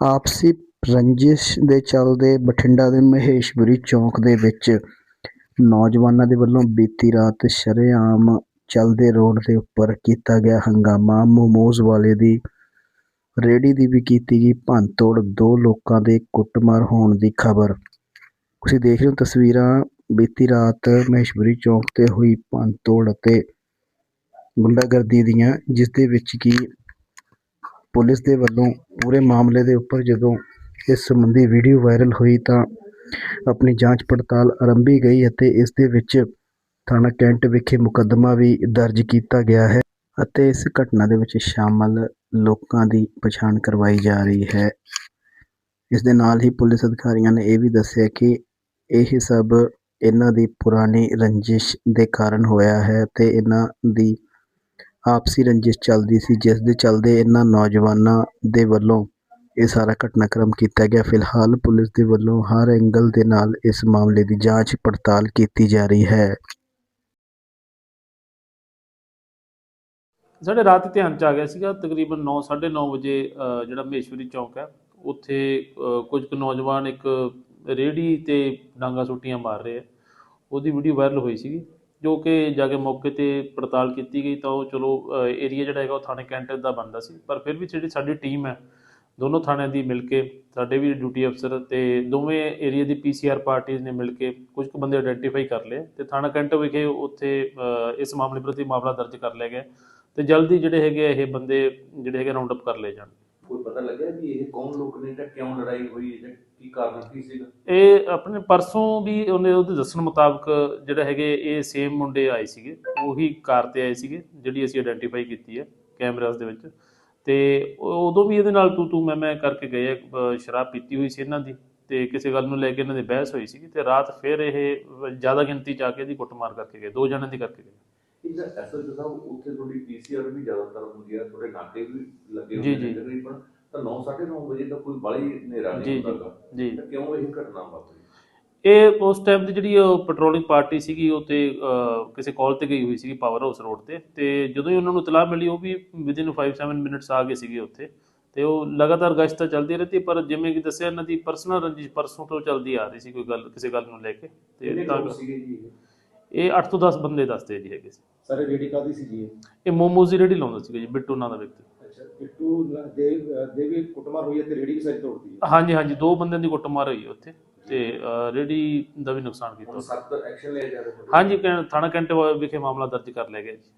ਆਪਸੀ ਰੰਜਿਸ਼ ਦੇ ਚੱਲਦੇ ਬਠਿੰਡਾ ਦੇ ਮਹੇਸ਼ਵਰੀ ਚੌਂਕ ਦੇ ਵਿੱਚ ਨੌਜਵਾਨਾਂ ਦੇ ਵੱਲੋਂ ਬੀਤੀ ਰਾਤ ਸ਼ਰੇਆਮ ਚੱਲਦੇ ਰੋਡ ਦੇ ਉੱਪਰ ਕੀਤਾ ਗਿਆ ਹੰਗਾਮਾ। ਮੋਮੋਜ਼ ਵਾਲੇ ਦੀ ਰੇਹੜੀ ਦੀ ਵੀ ਕੀਤੀ ਗਈ ਭੰਨਤੋੜ, ਦੋ ਲੋਕਾਂ ਦੇ ਕੁੱਟਮਾਰ ਹੋਣ ਦੀ ਖਬਰ। ਤੁਸੀਂ ਦੇਖ ਰਹੇ ਹੋ ਤਸਵੀਰਾਂ। ਬੀਤੀ ਰਾਤ ਮਹੇਸ਼ਵਰੀ ਚੌਂਕ ਤੇ ਹੋਈ ਭੰਨਤੋੜ ਅਤੇ ਗੁੰਡਾਗਰਦੀ ਦੀਆਂ, ਜਿਸ ਦੇ ਵਿੱਚ ਕੀ ਪੁਲਿਸ ਦੇ ਵੱਲੋਂ ਪੂਰੇ ਮਾਮਲੇ ਦੇ ਉੱਪਰ ਜਦੋਂ ਇਸ ਸੰਬੰਧੀ ਵੀਡੀਓ ਵਾਇਰਲ ਹੋਈ ਤਾਂ ਆਪਣੀ ਜਾਂਚ ਪੜਤਾਲ ਆਰੰਭੀ ਗਈ ਅਤੇ ਇਸ ਦੇ ਵਿੱਚ ਥਾਣਾ ਕੈਂਟ ਵਿਖੇ ਮੁਕੱਦਮਾ ਵੀ ਦਰਜ ਕੀਤਾ ਗਿਆ ਹੈ ਅਤੇ ਇਸ ਘਟਨਾ ਦੇ ਵਿੱਚ ਸ਼ਾਮਲ ਲੋਕਾਂ ਦੀ ਪਛਾਣ ਕਰਵਾਈ ਜਾ ਰਹੀ ਹੈ। ਇਸ ਦੇ ਨਾਲ ਹੀ ਪੁਲਿਸ ਅਧਿਕਾਰੀਆਂ ਨੇ ਇਹ ਵੀ ਦੱਸਿਆ ਕਿ ਇਹ ਸਭ ਇਹਨਾਂ ਦੀ ਪੁਰਾਣੀ ਰੰਜਿਸ਼ ਦੇ ਕਾਰਨ ਹੋਇਆ ਹੈ ਤੇ ਇਹਨਾਂ ਦੀ ਆਪਸੀ ਰੰਜਿਸ਼ ਚੱਲਦੀ ਸੀ ਜਿਸ ਦੇ ਚੱਲਦੇ ਇਹਨਾਂ ਨੌਜਵਾਨਾਂ ਦੇ ਵੱਲੋਂ ਇਹ ਸਾਰਾ ਘਟਨਾਕ੍ਰਮ ਕੀਤਾ ਗਿਆ। ਫਿਲਹਾਲ ਪੁਲਿਸ ਦੇ ਵੱਲੋਂ ਹਰ ਐਂਗਲ ਦੇ ਨਾਲ ਇਸ ਮਾਮਲੇ ਦੀ ਜਾਂਚ ਪੜਤਾਲ ਕੀਤੀ ਜਾ ਰਹੀ ਹੈ। ਸਾਡੇ ਰਾਤ ਧਿਆਨ ਚ ਆ ਗਿਆ ਸੀਗਾ ਤਕਰੀਬਨ 9:30 ਵਜੇ ਅ, ਜਿਹੜਾ ਮਹੇਸ਼ਵਰੀ ਚੌਂਕ ਹੈ ਉੱਥੇ ਅ, ਕੁਝ ਕੁ ਨੌਜਵਾਨ ਇੱਕ ਰੇੜੀ ਤੇ ਡਾਂਗਾ ਸੁੱਟੀਆਂ ਮਾਰ ਰਹੇ ਆ। ਉਹਦੀ ਵੀਡੀਓ ਵਾਇਰਲ ਹੋਈ ਸੀਗੀ। ਜੋ ਕਿ ਜਾ ਕੇ ਮੌਕੇ ਤੇ ਪੜਤਾਲ ਕੀਤੀ ਗਈ ਤਾਂ ਉਹ ਚਲੋ ਏਰੀਆ ਜਿਹੜਾ ਹੈਗਾ ਉਹ ਥਾਣੇ ਕੈਂਟ ਦਾ ਬੰਦਾ ਸੀ। ਪਰ ਫਿਰ ਵੀ ਜਿਹੜੀ ਸਾਡੀ ਟੀਮ ਹੈ, ਦੋਨੋਂ ਥਾਣਿਆਂ ਦੀ ਮਿਲ ਕੇ, ਸਾਡੇ ਵੀ ਡਿਊਟੀ ਅਫਸਰ ਤੇ ਦੋਵੇਂ ਏਰੀਆ ਦੀ ਪੀਸੀਆਰ ਪਾਰਟੀਆਂ ਨੇ ਮਿਲ ਕੇ ਕੁਝ ਕੁ ਬੰਦੇ ਆਇਡੈਂਟੀਫਾਈ ਕਰ ਲਏ ਤੇ ਥਾਣਾ ਕੈਂਟ ਵਿਖੇ ਉੱਥੇ ਇਸ ਮਾਮਲੇ ਪ੍ਰਤੀ ਮਾਮਲਾ ਦਰਜ ਕਰ ਲਿਆ ਗਿਆ ਤੇ ਜਲਦੀ ਜਿਹੜੇ ਹੈਗੇ ਆ ਇਹ ਬੰਦੇ ਜਿਹੜੇ ਹੈਗੇ ਰਾਉਂਡ ਅਪ ਕਰ ਲਏ ਜਾਣ। ਪਤਾ ਲੱਗਿਆ ਵੀ ਇਹ ਕੌਣ ਲੋਕ ਨੇ ਜਾਂ ਕਿਉਂ ਲੜਾਈ ਹੋਈ ਜਾਂ ਕੀ ਕਾਰਨ ਕੀ ਸੀਗਾ? ਇਹ ਆਪਣੇ ਪਰਸੋਂ ਵੀ ਉਹਨੇ ਉਹਦੇ ਦੱਸਣ ਮੁਤਾਬਕ ਜਿਹੜਾ ਹੈਗੇ ਇਹ ਸੇਮ ਮੁੰਡੇ ਆਏ ਸੀਗੇ ਉਹੀ ਕਾਰ ਤੇ ਆਏ ਸੀਗੇ ਜਿਹੜੀ ਅਸੀਂ ਆਇਡੈਂਟੀਫਾਈ ਕੀਤੀ ਹੈ ਕੈਮਰਾਸ ਦੇ ਵਿੱਚ। ਤੇ ਉਦੋਂ ਵੀ ਇਹਦੇ ਨਾਲ ਤੂੰ ਤੂੰ ਮੈਂ ਮੈਂ ਕਰਕੇ ਗਏ ਸ਼ਰਾਬ ਪੀਤੀ ਹੋਈ ਸੀ ਇਹਨਾਂ ਦੀ ਤੇ ਕਿਸੇ ਗੱਲ ਨੂੰ ਲੈ ਕੇ ਇਹਨਾਂ ਦੀ ਬਹਿਸ ਹੋਈ ਸੀਗੀ ਤੇ ਰਾਤ ਫਿਰ ਇਹ ਜ਼ਿਆਦਾ ਗਿਣਤੀ ਚ ਆ ਕੇ ਇਹਦੀ ਕੁੱਟਮਾਰ ਕਰਕੇ ਗਏ ਦੋ ਜਣਿਆਂ ਦੀ ਕਰਕੇ ਗਏ। ਇਹਦਾ ਐਸਐਚਓ ਸਾਹਿਬ ਉੱਥੇ ਤੁਹਾਡੀ ਪੀਸੀਆਰ ਵੀ ਜ਼ਿਆਦਾਤਰ ਹੁੰਦੀ ਹੈ ਤੁਹਾਡੇ ਨਾਕੇ ਵੀ ਲੱਗੇ ਹੁੰਦੇ। ਨੇ ਤਕਰੀਬਨ। ਤਾਂ 9:30 ਵਜੇ ਤਾਂ ਕੋਈ ਬਾਲੀ ਹਨੇਰਾ ਨਹੀਂ। ਹੁੰਦਾ। ਜੀ ਤਾਂ ਕਿਉਂ ਇਹ ਘਟਨਾ ਵਾਪਰੀ ਇਹ ਉਸ ਟਾਈਮ ਦੀ ਜਿਹੜੀ ਪੈਟਰੋਲਿੰਗ ਪਾਰਟੀ ਸੀਗੀ ਉਹ ਤੇ ਕਿਸੇ ਕਾਲ ਤੇ ਗਈ ਹੋਈ ਸੀਗੀ ਪਾਵਰ ਹਾਊਸ ਰੋਡ ਤੇ ਤੇ ਜਦੋਂ ਹੀ ਉਹਨਾਂ ਨੂੰ ਇਤਲਾਹ ਮਿਲੀ ਉਹ ਵੀ ਵਿਦਿਨ 5-7 ਮਿੰਟਸ ਆ ਗਏ ਸੀਗੇ ਉੱਥੇ ਤੇ ਉਹ ਲਗਾਤਾਰ ਗਸ਼ਤ ਚੱਲਦੀ ਰਹੀ ਪਰ ਜਿਵੇਂ ਕਿ ਦੱਸਿਆ ਇਹਨਾਂ ਦੀ ਪਰਸਨਲ ਰੰਜਿਸ਼ ਪਰਸੋਂ ਤੋਂ ਚੱਲਦੀ ਆ ਰਹੀ ਸੀ ਕੋਈ ਗੱਲ ਕਿਸੇ ਗੱਲ ਨੂੰ ਲੈ ਕੇ ਤੇ ਤਾਂ ਇਹ? ਇਹ 8 ਤੋਂ 10 ਬੰਦੇ ਦੱਸਦੇ ਜੀ ਹੈਗੇ ਸੀ ਸਾਰੇ ਰੇਡੀ ਕਾਦੀ ਸੀ ਜੀ ਇਹ? ਇਹ ਮੋਮੋਜ਼ ਦੀ ਰੇੜੀ ਲਾਉਂਦਾ ਸੀਗਾ ਜੀ ਬਿੱਟੂ ਨਾਂ ਦਾ ਵਿਅਕਤੀ ਅੱਛਾ ਪਿੱਟੂ ਨ- ਦੇ ਦੇ ਵੀ ਕੁੱਟਮਾਰ ਹੋਈ ਹੈ ਤੇ ਰੇਡੀ ਵੀ ਸਾਰੀ ਤੋੜਦੀ ਹੈ। ਹਾਂਜੀ ਹਾਂਜੀ ਦੋ ਬੰਦਿਆਂ ਦੀ ਕੁੱਟਮਾਰ ਹੋਈ ਉੱਥੇ ਤੇ ਅਹ, ਰੇੜੀ ਦਾ ਵੀ ਨੁਕਸਾਨ ਕੀਤਾ ਹੁਣ ਉੱਥੇ। ਸਖਤ ਐਕਸ਼ਨ ਲਿਆ ਜਾ ਰਿਹਾ ਤੁਹਾਡੇ ਹਾਂਜੀ ਕੈਂ- ਥਾਣਾ ਕੈਂਟ ਵਿਖੇ ਮਾਮਲਾ ਦਰਜ ਕਰ ਲਿਆ ਗਿਆ ਜੀ।